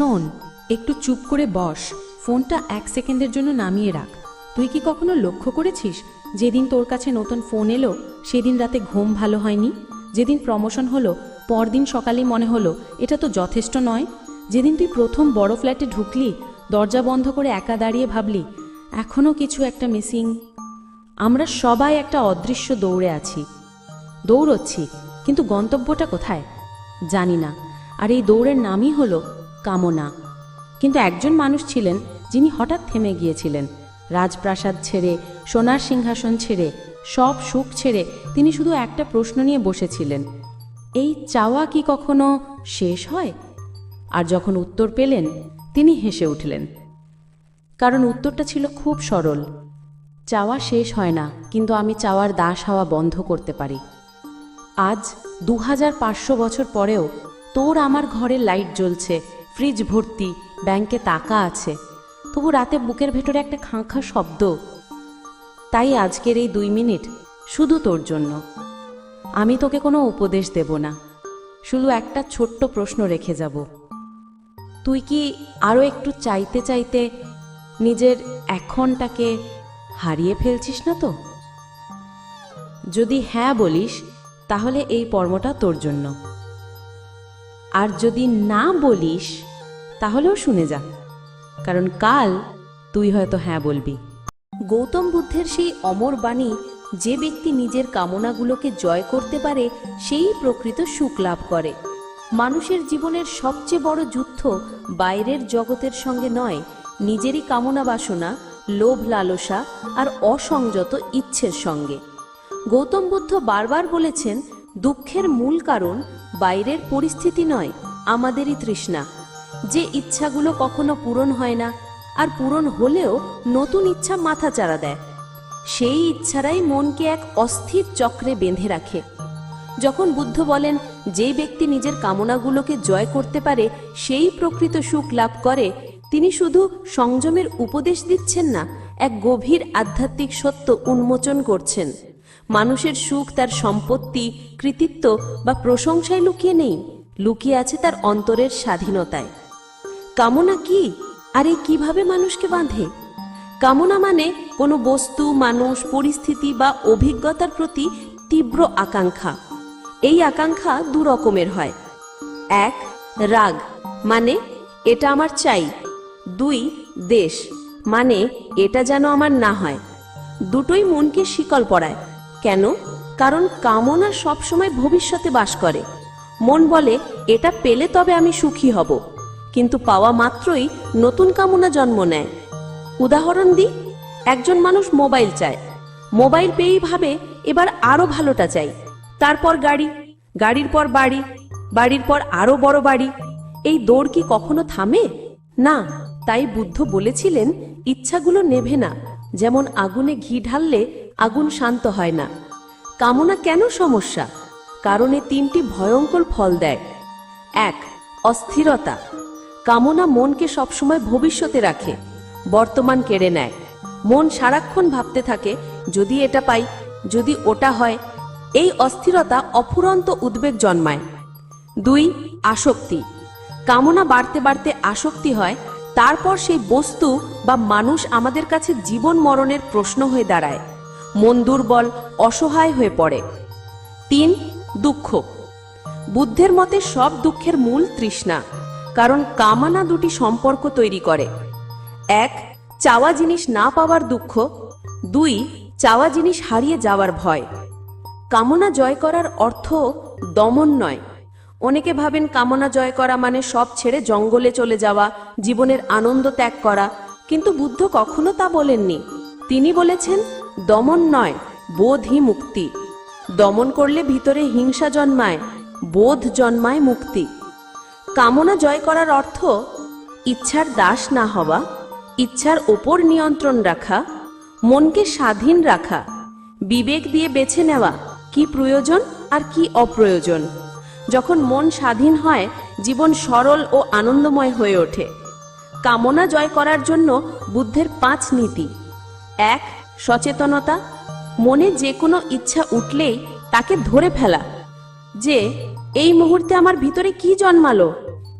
শোন, একটু চুপ করে বস। ফোনটা এক সেকেন্ডের জন্য নামিয়ে রাখ। তুই কি কখনো লক্ষ্য করেছিস, যেদিন তোর কাছে নতুন ফোন এলো, সেদিন রাতে ঘুম ভালো হয়নি? যেদিন প্রমোশন হলো, পরদিন সকালেই মনে হলো, এটা তো যথেষ্ট নয়। যেদিন তুই প্রথম বড় ফ্ল্যাটে ঢুকলি, দরজা বন্ধ করে একা দাঁড়িয়ে ভাবলি এখনও কিছু একটা মিসিং আমরা সবাই একটা অদৃশ্য দৌড়ে আছি। দৌড়চ্ছি, কিন্তু গন্তব্যটা কোথায়? জানি না। আর এই দৌড়ের নামই হলো কামনা। কিন্তু একজন মানুষ ছিলেন যিনি হঠাৎ থেমে গিয়েছিলেন। রাজপ্রাসাদ ছেড়ে, সোনার সিংহাসন ছেড়ে, সব সুখ ছেড়ে তিনি শুধু একটা প্রশ্ন নিয়ে বসেছিলেন, এই চাওয়া কি কখনো শেষ হয়? আর যখন উত্তর পেলেন, তিনি হেসে উঠলেন, কারণ উত্তরটা ছিল খুব সরল। চাওয়া শেষ হয় না, কিন্তু আমি চাওয়ার দাস হওয়া বন্ধ করতে পারি। আজ দু হাজার পাঁচশো বছর পরেও তোর আমার ঘরে লাইট জ্বলছে ফ্রিজ ভর্তি, ব্যাংকে টাকা আছে। তবু রাতে বুকের ভেতরে একটা খাঁখা শব্দ। তাই আজকের এই দুই মিনিট শুধু তোর জন্য। আমি তোকে কোনো উপদেশ দেব না। শুধু একটা ছোট্ট প্রশ্ন রেখে যাব। তুই কি আরও একটু চাইতে চাইতে নিজের এখনটাকে হারিয়ে ফেলছিস না তো? যদি হ্যাঁ বলিস, তাহলে এই পর্মটা তোর জন্য। আর যদি না বলিস, তাহলেও শুনে যা। কারণ কাল তুই হয়তো হ্যাঁ বলবি। গৌতম বুদ্ধের সেই অমর বাণী যে ব্যক্তি নিজের কামনাগুলোকে জয় করতে পারে, সেই প্রকৃত সুখ লাভ করে। মানুষের জীবনের সবচেয়ে বড় যুদ্ধ বাইরের জগতের সঙ্গে নয়, নিজেরই কামনা বাসনা, লোভ লালসা আর অসংযত ইচ্ছের সঙ্গে। গৌতম বুদ্ধ বারবার বলেছেন, দুঃখের মূল কারণ বাইরের পরিস্থিতি নয়, আমাদেরই তৃষ্ণা। যে ইচ্ছাগুলো কখনো পূরণ হয় না, আর পূরণ হলেও নতুন ইচ্ছা মাথা চারা দেয়। সেই ইচ্ছারাই মনকে এক অস্থির চক্রে বেঁধে রাখে। যখন বুদ্ধ বলেন, যে ব্যক্তি নিজের কামনাগুলোকে জয় করতে পারে, সেই প্রকৃত সুখ লাভ করে, তিনি শুধু সংযমের উপদেশ দিচ্ছেন না, এক গভীর আধ্যাত্মিক সত্য উন্মোচন করছেন। মানুষের সুখ তার সম্পত্তি, কৃতিত্ব বা প্রশংসায় লুকিয়ে নেই। লুকিয়ে আছে তার অন্তরের স্বাধীনতায়। কামনা কি? আর এই কীভাবে মানুষকে বাঁধে? কামনা মানে কোনো বস্তু, মানুষ, পরিস্থিতি বা অভিজ্ঞতার প্রতি তীব্র আকাঙ্ক্ষা। এই আকাঙ্ক্ষা দু রকমের হয়। এক, রাগ মানে এটা আমার চাই। দুই, দেশ মানে এটা যেন আমার না হয়। দুটোই মনকে শিকল পড়ায় কেন? কারণ কামনা সবসময় ভবিষ্যতে বাস করে। মন বলে, এটা পেলে তবে আমি সুখী হব। কিন্তু পাওয়া মাত্রই নতুন কামনা জন্ম নেয়। উদাহরণ দিই, একজন মানুষ মোবাইল চায়। মোবাইল পেয়েই ভাবে, এবার আরও ভালোটা চাই। তারপর গাড়ি, গাড়ির পর বাড়ি, বাড়ির পর আরও বড় বাড়ি। এই দৌড় কি কখনো থামে? না, তাই বুদ্ধ বলেছিলেন, ইচ্ছাগুলো নেভে না। যেমন আগুনে ঘি ঢাললে আগুন শান্ত হয় না। কামনা কেন সমস্যা? কারণে তিনটি ভয়ঙ্কর ফল দেয়। এক, অস্থিরতা। কামনা মনকে সবসময় ভবিষ্যতে রাখে, বর্তমান কেড়ে নেয়। মন সারাক্ষণ ভাবতে থাকে, যদি এটা পাই, যদি ওটা হয়, এই অস্থিরতা অফুরন্ত উদ্বেগ জন্মায়। দুই, আসক্তি। কামনা বাড়তে বাড়তে আসক্তি হয়, তারপর সেই বস্তু বা মানুষ আমাদের কাছে জীবন মরণের প্রশ্ন হয়ে দাঁড়ায়। মন দুর্বল, অসহায় হয়ে পড়ে। তিন, দুঃখ। বুদ্ধের মতে সব দুঃখের মূল তৃষ্ণা, কারণ কামনা দুটি সম্পর্ক তৈরি করে। এক, চাওয়া জিনিস না পাওয়ার দুঃখ। দুই, চাওয়া জিনিস হারিয়ে যাওয়ার ভয়। কামনা জয় করার অর্থ দমন নয়। অনেকে ভাবেন কামনা জয় করা মানে সব ছেড়ে জঙ্গলে চলে যাওয়া, জীবনের আনন্দ ত্যাগ করা, কিন্তু বুদ্ধ কখনো তা বলেননি। তিনি বলেছেন দমন নয় বোধই মুক্তি। দমন করলে ভিতরে হিংসা জন্মায়, বোধ জন্মায় মুক্তি। কামনা জয় করার অর্থ, ইচ্ছার দাস না হওয়া, ইচ্ছার ওপর নিয়ন্ত্রণ রাখা, মনকে স্বাধীন রাখা, বিবেক দিয়ে বেছে নেওয়া, কি প্রয়োজন আর কি অপ্রয়োজন। যখন মন স্বাধীন হয়, জীবন সরল ও আনন্দময় হয়ে ওঠে। কামনা জয় করার জন্য বুদ্ধের পাঁচ নীতি। এক সচেতনতা, মনে যে কোনো ইচ্ছা উঠলেই তাকে ধরে ফেলা। যে, এই মুহূর্তে আমার ভিতরে কি জন্মালো?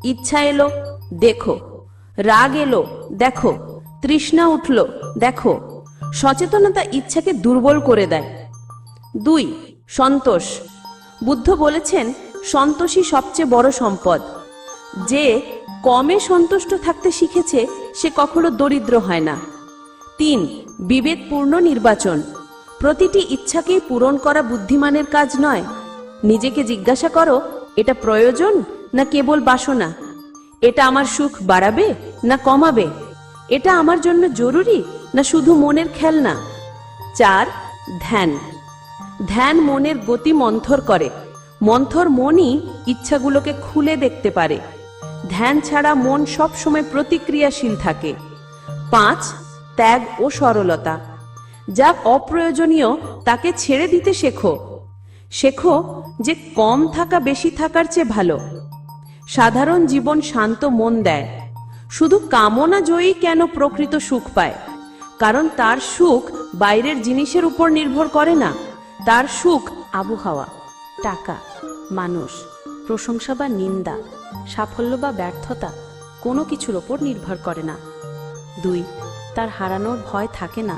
ইচ্ছা এলো, দেখো। রাগ এলো, দেখো। তৃষ্ণা উঠল, দেখো। সচেতনতা ইচ্ছাকে দুর্বল করে দেয়। দুই, সন্তোষ। বুদ্ধ বলেছেন, সন্তোষই সবচেয়ে বড় সম্পদ। যে, কমে সন্তুষ্ট থাকতে শিখেছে, সে কখনো দরিদ্র হয় না। তিন, বিবেকপূর্ণ নির্বাচন। প্রতিটি ইচ্ছাকেই পূরণ করা বুদ্ধিমানের কাজ নয়। নিজেকে জিজ্ঞাসা করো, এটা প্রয়োজন না কেবল বাসনা? এটা আমার সুখ বাড়াবে না কমাবে? এটা আমার জন্য জরুরি না শুধু মনের খেলনা? চার, ধ্যান। ধ্যান মনের গতি মন্থর করে। মন্থর মনই ইচ্ছাগুলোকে খুলে দেখতে পারে। ধ্যান ছাড়া মন সবসময় প্রতিক্রিয়াশীল থাকে। পাঁচ ত্যাগ ও সরলতা। যা অপ্রয়োজনীয়, তাকে ছেড়ে দিতে শেখো। শেখো যে কম থাকা বেশি থাকার চেয়ে ভালো। সাধারণ জীবন শান্ত মন দেয়। শুধু কামনা জয়ী কেন প্রকৃত সুখ পায়? কারণ তার সুখ বাইরের জিনিসের উপর নির্ভর করে না। তার সুখ আবহাওয়া, টাকা, মানুষ, প্রশংসা বা নিন্দা, সাফল্য বা ব্যর্থতা কোনো কিছুর ওপর নির্ভর করে না। দুই তার হারানোর ভয় থাকে না,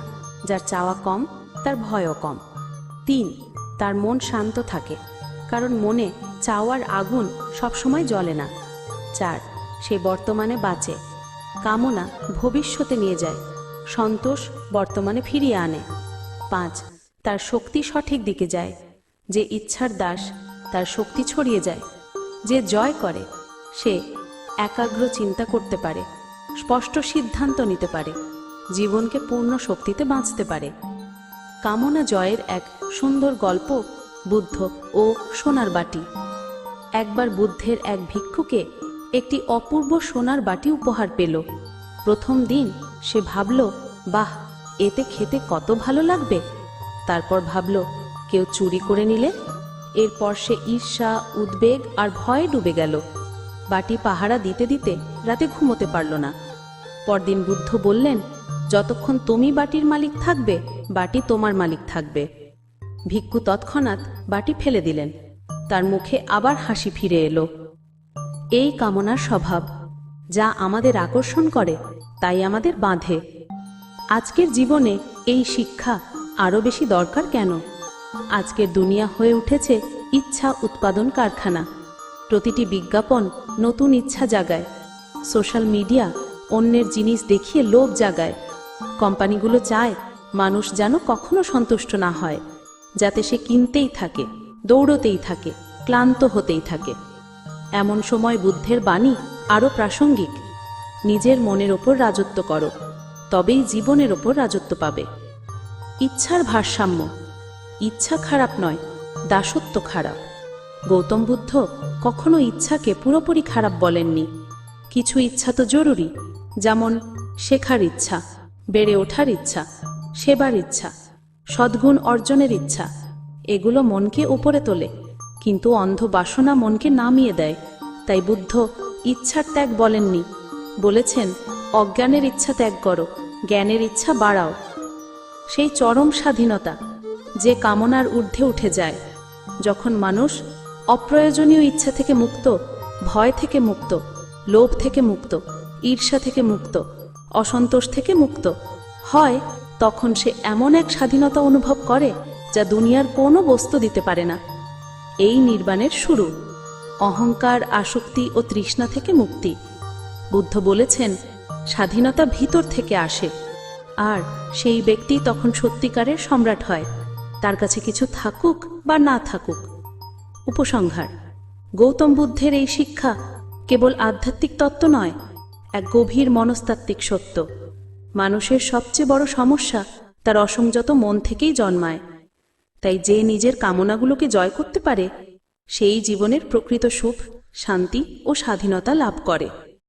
যার চাওয়া কম, তার ভয়ও কম। তিন, তার মন শান্ত থাকে, কারণ মনে চাওয়ার আগুন সবসময় জ্বলে না। চার, সে বর্তমানে বাঁচে, কামনা ভবিষ্যতে নিয়ে যায়, সন্তোষ বর্তমানে ফিরিয়ে আনে। পাঁচ, তার শক্তি সঠিক দিকে যায়, যে ইচ্ছার দাস, তার শক্তি ছড়িয়ে যায়, যে জয় করে, সে একাগ্র চিন্তা করতে পারে, স্পষ্ট সিদ্ধান্ত নিতে পারে। জীবনকে পূর্ণ শক্তিতে বাঁচতে পারে। কামনা জয়ের এক সুন্দর গল্প বুদ্ধ ও সোনার বাটি। একবার বুদ্ধের এক ভিক্ষুকে একটি অপূর্ব সোনার বাটি উপহার পেল। প্রথম দিন সে ভাবল, বাহ, এতে খেতে কত ভালো লাগবে? তারপর ভাবল, কেউ চুরি করে নিলে? এরপর সে ঈর্ষা, উদ্বেগ আর ভয়ে ডুবে গেল। বাটি পাহারা দিতে দিতে রাতে ঘুমোতে পারল না। পরদিন বুদ্ধ বললেন যতক্ষণ তুমি বাটির মালিক থাকবে, বাটি তোমার মালিক থাকবে। ভিক্ষু তৎক্ষণাৎ বাটি ফেলে দিলেন। তার মুখে আবার হাসি ফিরে এলো। এই কামনার স্বভাব, যা আমাদের আকর্ষণ করে, তাই আমাদের বাঁধে। আজকের জীবনে এই শিক্ষা আরও বেশি দরকার কেন? আজকের দুনিয়া হয়ে উঠেছে ইচ্ছা উৎপাদন কারখানা। প্রতিটি বিজ্ঞাপন নতুন ইচ্ছা জাগায়। সোশ্যাল মিডিয়া অন্যের জিনিস দেখিয়ে লোভ জাগায়। কোম্পানিগুলো চায় মানুষ যেন কখনো সন্তুষ্ট না হয়, যাতে সে কিনতেই থাকে, দৌড়তেই থাকে, ক্লান্ত হতেই থাকে। এমন সময় বুদ্ধের বাণী আরও প্রাসঙ্গিক। নিজের মনের ওপর রাজত্ব করো, তবেই জীবনের ওপর রাজত্ব পাবে। ইচ্ছার ভারসাম্য, ইচ্ছা খারাপ নয়, দাসত্ব খারাপ। গৌতম বুদ্ধ কখনো ইচ্ছাকে পুরোপুরি খারাপ বলেননি। কিছু ইচ্ছা তো জরুরি, যেমন শেখার ইচ্ছা বেড়ে ওঠার ইচ্ছা, সেবার ইচ্ছা, সদ্গুণ অর্জনের ইচ্ছা, এগুলো মনকে উপরে তোলে। কিন্তু অন্ধ বাসনা মনকে নামিয়ে দেয়। তাই বুদ্ধ ইচ্ছার ত্যাগ বলেননি। বলেছেন, অজ্ঞানের ইচ্ছা ত্যাগ করো, জ্ঞানের ইচ্ছা বাড়াও। সেই চরম স্বাধীনতা, যে কামনার ঊর্ধ্বে উঠে যায়, যখন মানুষ অপ্রয়োজনীয় ইচ্ছা থেকে মুক্ত, ভয় থেকে মুক্ত, লোভ থেকে মুক্ত, ঈর্ষা থেকে মুক্ত অসন্তোষ থেকে মুক্ত। হয়, তখন সে এমন এক স্বাধীনতা অনুভব করে, যা দুনিয়ার কোনো বস্তু দিতে পারে না। এই নির্বাণের শুরু। অহংকার, আসক্তি ও তৃষ্ণা থেকে মুক্তি। বুদ্ধ বলেছেন, স্বাধীনতা ভিতর থেকে আসে। আর সেই ব্যক্তি তখন সত্যিকারের সম্রাট হয়। তার কাছে কিছু থাকুক বা না থাকুক। উপসংহার। গৌতম বুদ্ধের এই শিক্ষা কেবল আধ্যাত্মিক তত্ত্ব নয় এক গভীর মনস্তাত্ত্বিক সত্য। মানুষের সবচেয়ে বড় সমস্যা তার অসংযত মন থেকেই জন্মায়। তাই যে নিজের কামনাগুলোকে জয় করতে পারে, সেই জীবনের প্রকৃত সুখ, শান্তি ও স্বাধীনতা লাভ করে।